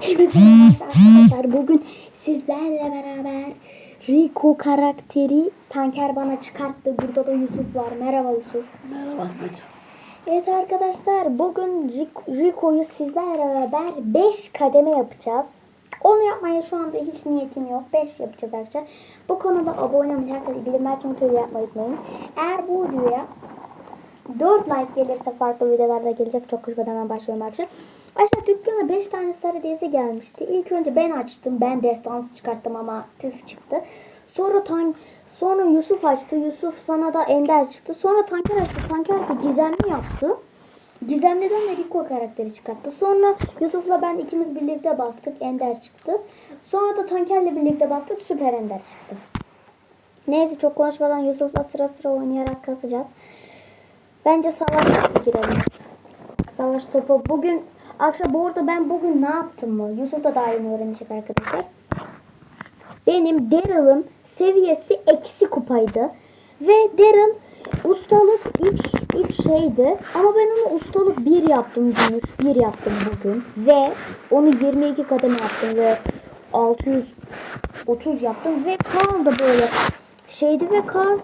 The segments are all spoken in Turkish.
Hepinize merhaba arkadaşlar. Bugün sizlerle beraber Rico karakteri Tanker bana çıkarttı. Burada da Yusuf var. Merhaba Yusuf. Merhaba Ahmet. Evet arkadaşlar bugün Ric- Rico'yu sizlerle beraber 5 kademe yapacağız. Onu yapmaya şu anda hiç niyetim yok. 5 yapacağız arkadaşlar. Bu konuda abone olmayı, herkese bildirim açmayı yapmayı unutmayın. Eğer bu videoya 4 like gelirse farklı videolarda gelecek. Çok kışmadan hemen başlıyorum arkadaşlar. Aşağı dükkana 5 tane star hediyesi gelmişti. İlk önce ben açtım. Ben destansı çıkarttım ama püf çıktı. Sonra tan sonra Yusuf açtı. Yusuf sana da Ender çıktı. Sonra Tanker açtı. Tanker de gizemli yaptı. Gizemli'den de Rico karakteri çıkarttı. Sonra Yusuf'la ben ikimiz birlikte bastık. Ender çıktı. Sonra da Tanker'le birlikte bastık. Süper Ender çıktı. Neyse çok konuşmadan Yusuf'la sıra sıra oynayarak kasacağız. Bence savaş girelim. Savaş topu. Bugün akşam bu arada ben bugün ne yaptım mı? Yusuf da daha yeni öğrenecek arkadaşlar. Benim Daryl'ın seviyesi eksi kupaydı. Ve Daryl ustalık 3 3 şeydi. Ama ben onu ustalık 1 yaptım gümüş. 1 yaptım bugün. Ve onu 22 kademe yaptım ve 630 yaptım. Ve Kaan da böyle şeydi ve Kaan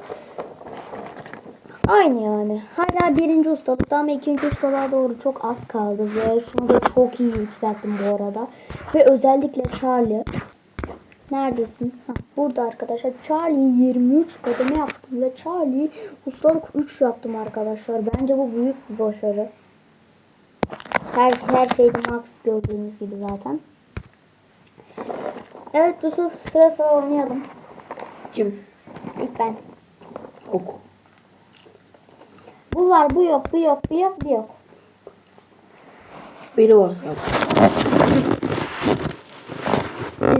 Aynı yani. Hala birinci ustalıkta ama ikinci ustalığa doğru çok az kaldı ve şunu da çok iyi yükselttim bu arada. Ve özellikle Charlie. Neredesin? Ha, burada arkadaşlar. Charlie 23 kademe yaptım ve Charlie ustalık 3 yaptım arkadaşlar. Bence bu büyük bir başarı. Her, her şeyde max gördüğünüz gibi zaten. Evet Yusuf sıra sıra oynayalım. Kim? İlk ben. Oku. Bu var, bu yok, bu yok, bu yok, bu yok. Biri var sadece.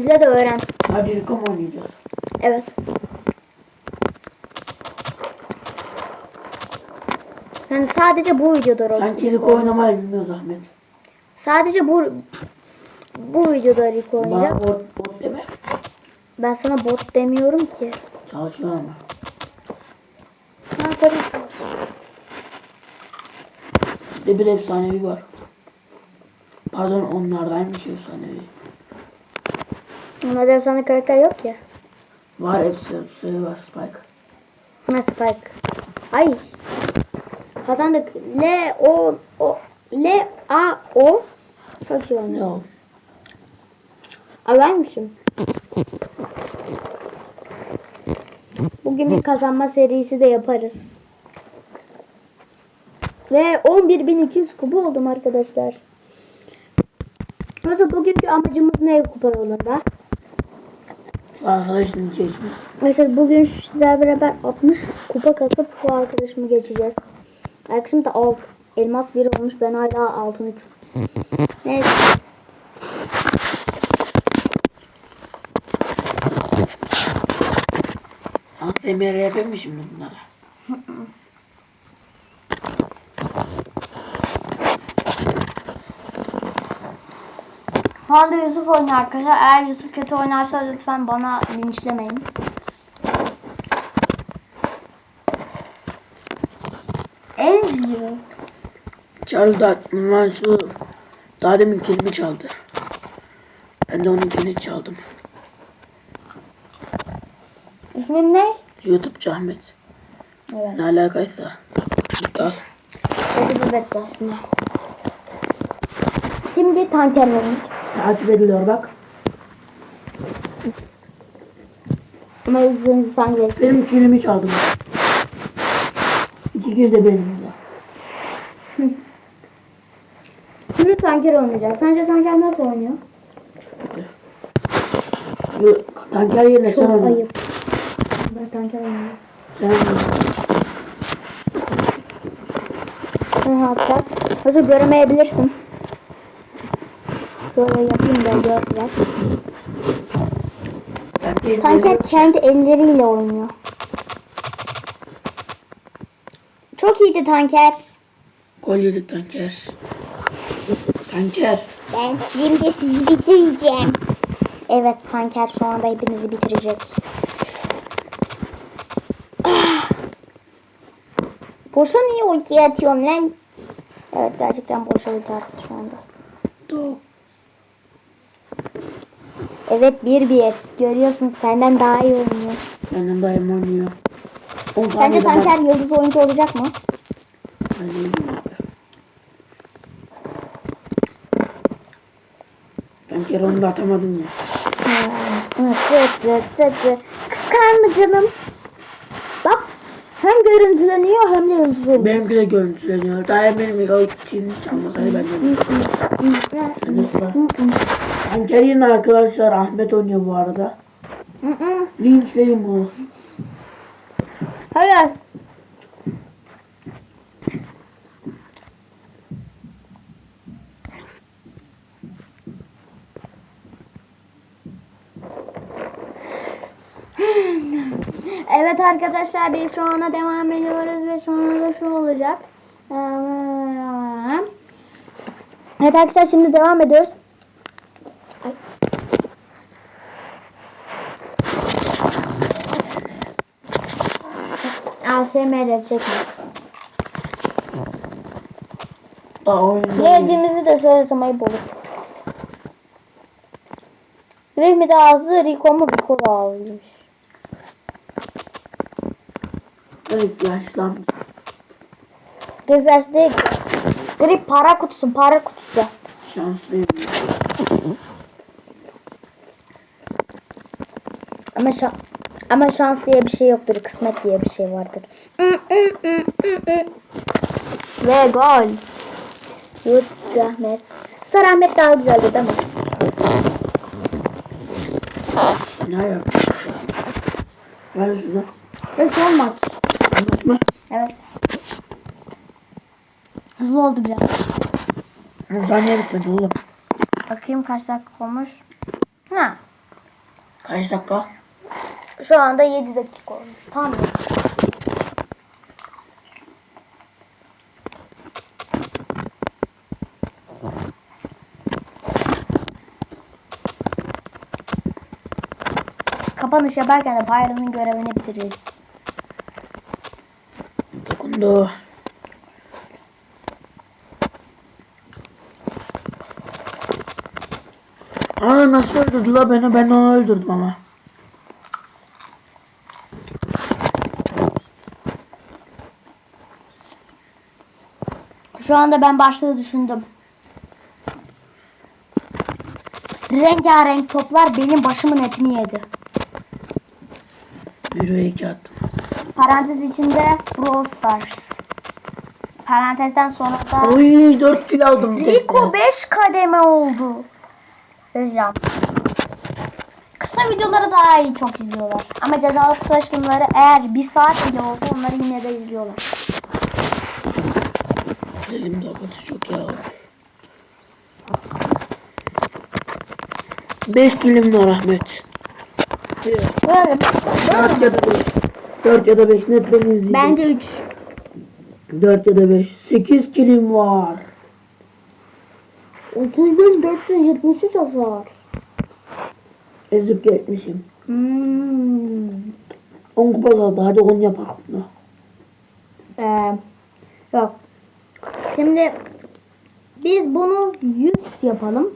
İzle de öğren. Rico mu oynayacağız? Evet. Yani sadece bu videoda Rico. Sanki Rico oynamayı bilmiyoruz Ahmet. Sadece bu bu videoda Rico Bana oynayacak. bot, bot deme. Ben sana bot demiyorum ki. Çalışıyor ama. Ha tabii ki. Bir de bir efsanevi var. Pardon onlardaymış efsanevi. Onlarda efsane karakter yok ki. Var efsanevi var Spike. Ha Spike. Ay. Kazandık. L O O L A O. Çok iyi oynadı. Yok. Alaymışım. Bugün bir kazanma serisi de yaparız. Ve 11.200 kupa oldum arkadaşlar. Mesela bugünkü amacımız ne kupa yolunda? Arkadaşını geçmiş. Mesela bugün sizlerle beraber 60 kupa kasıp bu arkadaşımı geçeceğiz. Arkadaşım da alt. Elmas 1 olmuş. Ben hala altın 3. Neyse. ASMR yapayım mı şimdi bunlara? Şu anda Yusuf oynuyor arkadaşlar. Eğer Yusuf kötü oynarsa lütfen bana linçlemeyin. Angel. Çaldı aklımdan şu. Daha demin kelime çaldı. Ben de onunkini çaldım. İsmin ne? YouTube'cu Ahmet. Evet. Ne alakaysa. Al. Hadi bu aslında. Şimdi tanker oynuyor. Takip ediliyor bak. Ama yüzünüzü sen gerek. Benim kilimi çaldım. İki kill de benim de. Şimdi tanker oynayacak. Sence tanker nasıl oynuyor? Yo, Tanker yerine sen Çok oyna. ayıp. Ben tanker oynuyorum. Sen oyna. Sen hatta hazır göremeyebilirsin. Şöyle yapayım da bir Tanker kendi elleriyle oynuyor. Çok iyiydi tanker. Gol yedik Tanker. Tanker. Ben şimdi sizi bitireceğim. Evet tanker şu anda hepinizi bitirecek. Ah. Boşa niye ulti atıyorsun lan? Evet gerçekten boşa ulti attı şu anda. Do. Evet 1-1. Görüyorsun senden daha iyi oynuyor. Benden daim oynuyor. 10 Sence Tanker yıldız oyuncu olacak mı? Tanker onu da atamadım ya. Kıskanma canım. Hem görüntüleniyor hem de yıldız oluyor. Benimki de görüntüleniyor. Daha benim o için çalmasaydı ben de. Ben yine arkadaşlar Ahmet oynuyor bu arada. Linçleyin bunu. Hayır. Evet arkadaşlar biz şu ana devam ediyoruz ve sonra da şu olacak. Evet arkadaşlar şimdi devam ediyoruz. Ay. ASMR çekme. Daha oyunda. Ne yediğimizi de söylesem ayıp olur. Grif mi daha hızlı, Rico mu? Rico daha hızlıymış. Evet yaşlanmış. Grif versi değil para kutusu, para kutusu. Şanslıyım. Ama şa- ama şans diye bir şey yoktur, kısmet diye bir şey vardır. Ve gol. Yut Ahmet. Star Ahmet daha güzeldi değil mi? Ne yap? Ver şunu. Ve son maç. Anlatma. Evet. Hızlı oldu biraz. Saniye bitmedi oğlum. Bakayım kaç dakika olmuş. Ha. Kaç dakika? Şu anda 7 dakika olmuş. Tamam. Kapanış yaparken de Byron'ın görevini bitiririz. Dokundu. Aa nasıl öldürdü la beni? Ben onu öldürdüm ama. Şu anda ben başlığı düşündüm. Rengarenk toplar benim başımın etini yedi. Bir ve iki attım. Parantez içinde Brawl Stars. Parantezden sonra da Oy 4 kilo aldım. Rico de. 5 kademe oldu. Hocam. Kısa videoları daha iyi çok izliyorlar. Ama cezalı kutu açılımları eğer bir saat bile olsa onları yine de izliyorlar. Elim dakikası çok ya. 5 kilim var Ahmet. Böyle. 4 ya da 5. 4 ya da 5 net beni izleyecek. Bence 3. 4 ya da 5. 8 kilim var. 30.473 hasar. Ezip geçmişim. Hmm. 10 kupa kaldı. Hadi 10 yapak bunu. Ee, yok. Şimdi biz bunu 100 yapalım.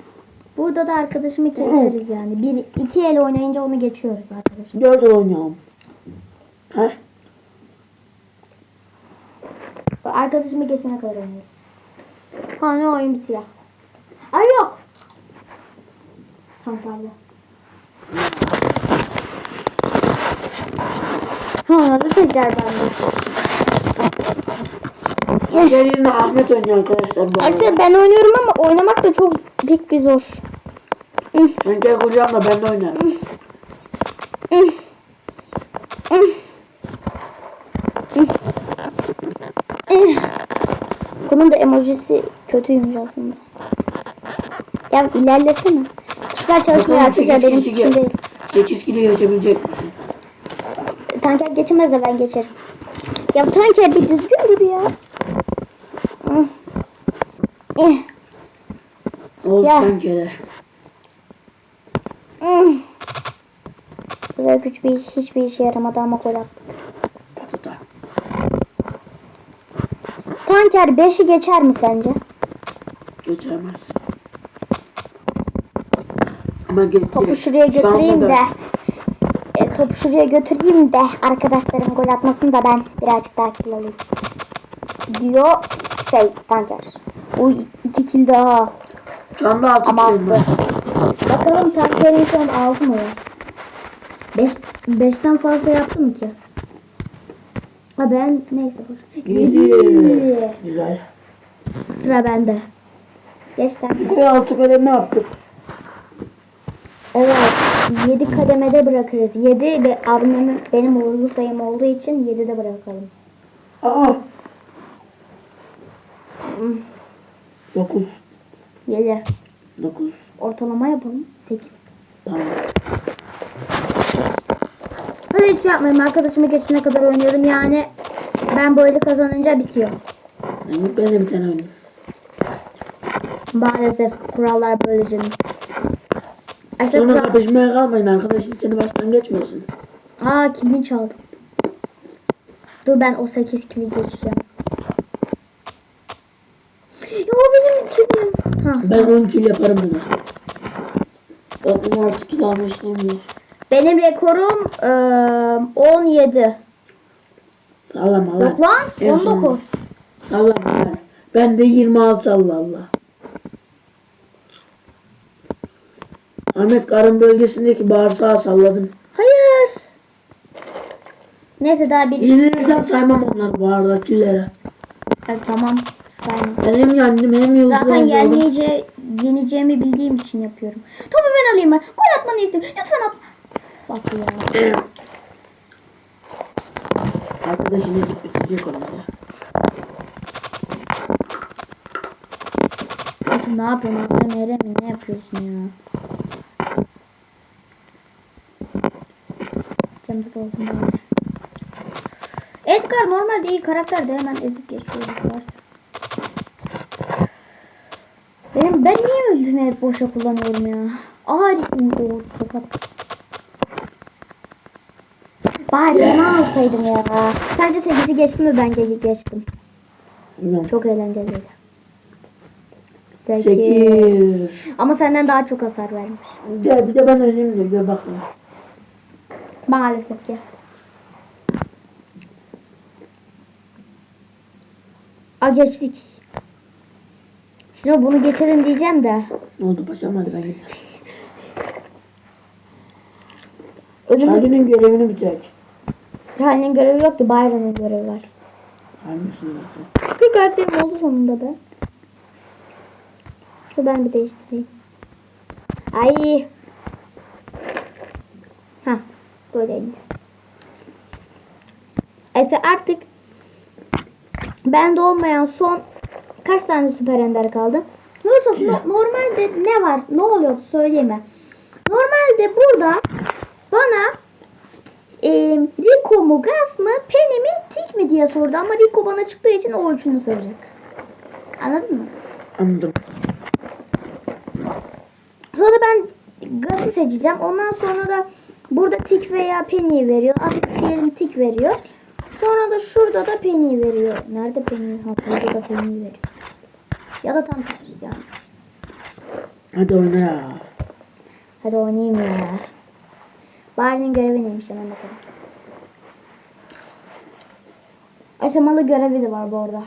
Burada da arkadaşımı geçeriz yani. Bir, iki el oynayınca onu geçiyoruz arkadaşım. 4 oynayalım. Heh. Arkadaşımı geçene kadar oynayalım. Sonra oyun bitiyor. Ay yok. Tamam pardon. Sonra da tekrar ben Diğer yerine Ahmet oynuyor arkadaşlar bu arada. Arkadaşlar ben oynuyorum ama oynamak da çok pek bir zor. Ben gel kucağımda ben de oynarım. Bunun da emojisi kötüymüş aslında. Ya ilerlesene. Tuşlar çalışmıyor Bakalım arkadaşlar benim kişi- değil. 8 kilo geçebilecek misin? Tanker geçemez de ben geçerim. Ya tanker bir düzgün dur ya. Hı. Eh, Olsun Ya. sen kere. hı. Güzel güç bir iş, hiçbir işe yaramadı ama gol attık. Tanker 5'i geçer mi sence? Geçemez. Ama geçti. Topu şuraya götüreyim de. E, topu şuraya götüreyim de arkadaşlarım gol atmasın da ben birazcık daha kill alayım. Diyor şey tanker. Bu iki kill daha. Anda altı Ama var. Bakalım tankerin şu an altı mı var? Beş, beşten fazla yaptım ki. Ha ben neyse boş. Yedi. Yedi. Güzel. Sıra bende. Geç tanker. Yukarı altı kademe yaptık. Evet. 7 kademede bırakırız. 7 ve abimin benim uğurlu sayım olduğu için 7'de bırakalım. Aa. Dokuz. 7. Dokuz. Ortalama yapalım. 8. Tamam. Hadi hiç yapmayayım. Arkadaşımı geçene kadar oynuyordum. Yani ben böyle kazanınca bitiyor. Ben de bir tane oynayayım. Maalesef kurallar böyle canım. Sonra kural... kapışmaya kalmayın arkadaşlar seni baştan geçmesin. Aa kilini çaldım. Dur ben o 8 kili geçeceğim. Ya o benim kilim. Ha. Ben 10 kill yaparım bunu. Ben 16 kill almıştım. Benim rekorum eee 17. Sallama lan. Yok lan En son- 19. Sallama lan. Ben de 26 Allah Allah. Ahmet karın bölgesindeki bağırsağı salladın. Hayır. Neyse daha bir... Yenilirsen saymam onları killere. Evet, tamam. Sayma. Ben hem yendim hem yıldız Zaten oldum. yenmeyece, yeneceğimi bildiğim için yapıyorum. Topu ben alayım ben. Gol atmanı istiyorum. Lütfen at. At ya. Arkadaşını bitecek onu ya. Nasıl ne yapıyorsun? Eren mi? Ne yapıyorsun ya? Camda da olsun. Edgar normalde iyi karakter de hemen ezip geçiyorlar. Benim ben niye öldüğümü hep boşa kullanıyorum ya? Aha o tokat. Bari Yeah. ne alsaydım ya. Sence 8'i geçtim mi ben ge- geçtim. Bilmiyorum. Çok eğlenceliydi. 8. 8. Ama senden daha çok hasar vermiş. Gel bir de ben öleyim de gör bakalım. Maalesef ki. A geçtik. Şimdi bunu geçelim diyeceğim de. Ne oldu paşam hadi ben gidiyorum. Charlie'nin görevini bitirek. Halinin görevi yok ki Byron'ın görevi var. Hangisini? Bir karakterim oldu sonunda be. Şu ben bir değiştireyim. Ay. Ha, böyleydi. Efe artık bende olmayan son kaç tane süper ender kaldı? Yusuf no- normalde ne var? Ne oluyordu söyleyeyim mi? Normalde burada bana e, Rico mu Gas mı Penny mi Tik mi diye sordu ama Rico bana çıktığı için o üçünü soracak. Anladın mı? Anladım. Sonra ben Gas'ı seçeceğim. Ondan sonra da burada Tik veya Penny veriyor. Artık diyelim Tik veriyor. Sonra da şurada da Penny veriyor. Nerede Penny? Ha burada da Penny veriyor. Ya da tam tersi yani. Hadi oyna ya. Hadi oynayayım ya. Bari'nin görevi neymiş hemen bakalım. Aşamalı görevi de var bu arada.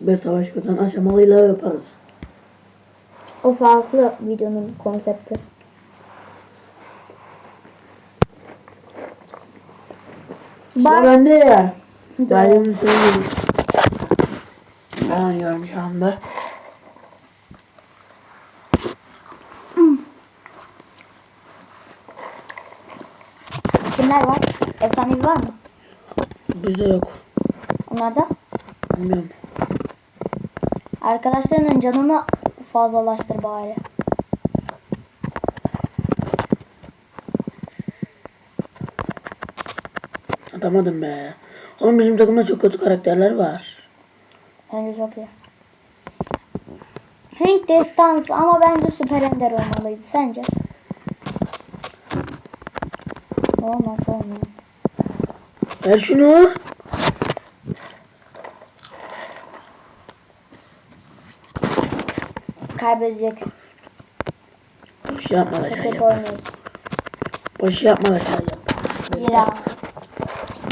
Ve savaş kazan aşamalıyla yaparız. O farklı videonun konsepti. Sıra Bar bende ya. Dairemi söyleyeyim. Ben oynuyorum şu anda. kimler var? Efsanevi var mı? Bizde yok. Onlarda? Bilmiyorum. Arkadaşlarının canını fazlalaştır bari. Atamadım be. Oğlum bizim takımda çok kötü karakterler var. Bence çok iyi. Hank Destans ama bence Süper Ender olmalıydı. Sence? Olmaz olmuyor. Ver şunu. kaybedeceksin. Boş yapma Çok çay yap. Boş yapma da çay yap. Hira.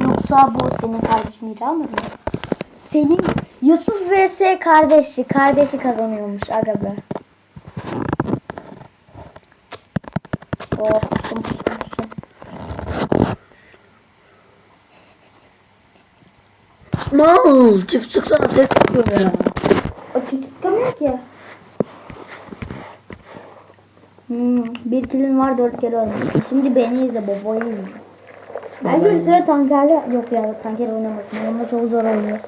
Yoksa bu senin kardeşin Hira mı? Senin Yusuf vs kardeşi. Kardeşi kazanıyormuş aga be. Mal çift çıksana tek çıkıyor ya. O çift sıkamıyor ki. Hmm, bir kilin var dört kere ölmüş. Şimdi beni izle babayı izle. Belki bir süre tankerle yok ya tanker oynamasın. Onunla çok zor oynuyor.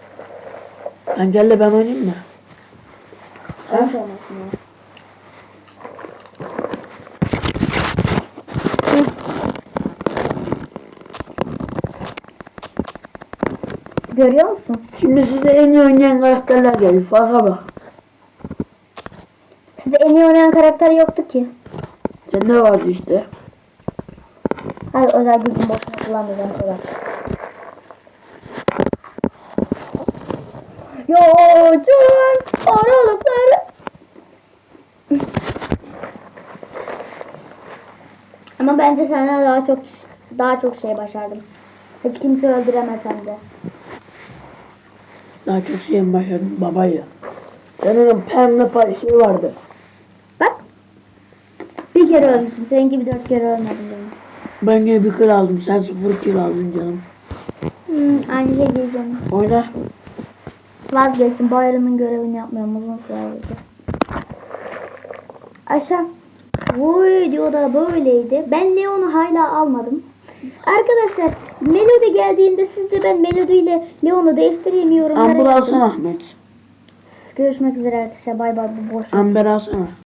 De ben oynayayım mı? Hiç olmasın ya. Görüyor musun? Şimdi size en iyi oynayan karakterler geliyor. Farka bak. Sizde en iyi oynayan karakter yoktu ki. Sende vardı işte. Hayır özel gücüm boşuna kullanmayacağım kadar. Yolcun aralıkları. Ama bence senden daha çok daha çok şey başardım. Hiç kimse öldüremez hem de. Daha çok şeyin başladım babayı. Senin pembe pay şey vardı. Bak. Bir kere ölmüşüm. Seninki bir dört kere ölmedim benim. Ben yine bir kır aldım. Sen sıfır kill aldın canım. Hmm, aynı şey diyeceğim. Oyna. Vazgeçtim. Bayramın görevini yapmıyorum. Uzun süre oldu. Aşağı. Bu videoda böyleydi. Ben Leon'u hala almadım. Arkadaşlar Melody geldiğinde sizce ben Melody ile Leon'u değiştireyim yorumlara Amber yazın. Ahmet. Görüşmek üzere arkadaşlar. Bay bay. Bu boş. Amber alsana.